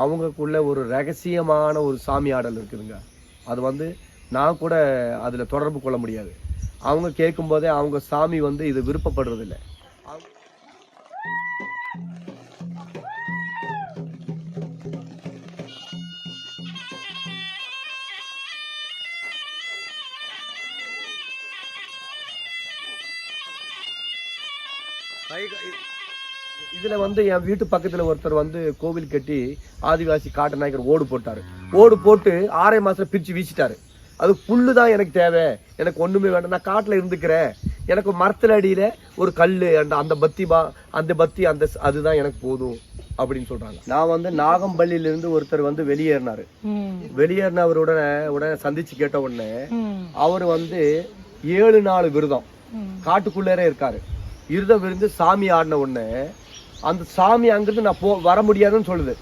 அவங்களுக்குள்ள ஒரு ரகசியமான ஒரு சாமி ஆடல் இருக்குதுங்க. அது வந்து நான் கூட அதில் தொடர்பு கொள்ள முடியாது. அவங்க கேட்கும்போதே அவங்க சாமி வந்து இது விருப்பப்படுறதில்ல. இதுல வந்து என் வீட்டு பக்கத்துல ஒருத்தர் வந்து கோவில் கட்டி ஆதிவாசி காட்டு நாயக்கர் ஓடு போட்டாரு. ஓடு போட்டு ஆறே மாசம் பிரிச்சு வீசிட்டாரு. அது புல்லு தான் எனக்கு தேவை. எனக்கு ஒண்ணுமே வேண்டாம். நான் காட்டுல இருந்துக்கிறேன். எனக்கு மரத்துல அடியில ஒரு கல்லு அந்த அந்த பத்தி பா அந்த பத்தி அந்த அதுதான் எனக்கு போதும் அப்படின்னு சொல்றாங்க. நான் வந்து நாகம்பள்ளியில இருந்து ஒருத்தர் வந்து வெளியேறினாரு. வெளியேறினவர் உடனே உடனே சந்திச்சு கேட்ட உடனே அவர் வந்து ஏழு நாள் விரதம். காட்டுக்குள்ளேரே இருக்காரு. விரதம் இருந்து சாமி ஆடின உடனே அந்த சாமி அங்கிருந்து நான் போ வர முடியாதுன்னு சொல்லுது.